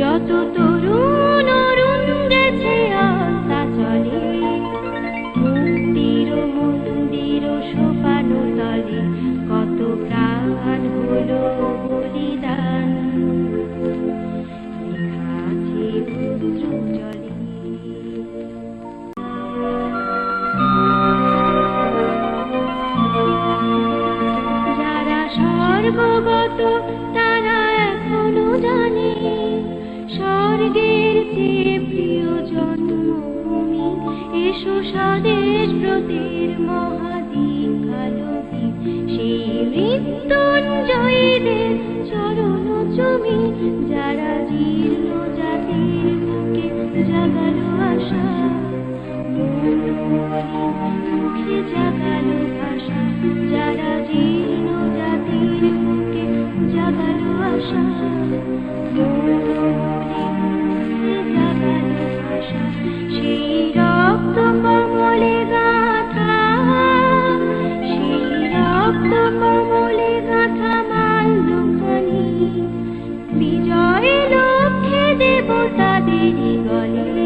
যত তরুণ অরুণ গেছে আস্তা চলে। মুক্তির মন্দির, সোপান তলে, কত প্রাণ হলো যারা স্বর্গগত স্বর্গের চেয়ে প্রিয় জন্মভূমি, এসো স্বদেশ ব্রতের মহাদীক্ষালোকে সেই মৃত্যুঞ্জয়ীদের চরণ চমি যারা জীর্ণ জাতির বুকে জাগালো আশা। মুখে জাগালো যারা জীর্ণ জাতির বুকে জাগালো আশা। বিজয় লক্ষ্যে দেবতাদের গলে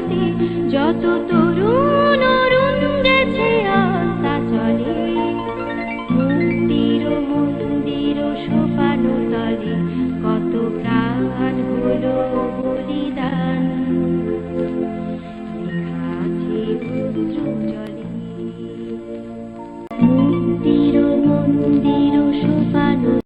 সুপ্রভাতে যত তরুণ অরুণ গেছে আস্তা চলে মুক্তির মন্দির সোপানো তলে কত প্রাণ হলো।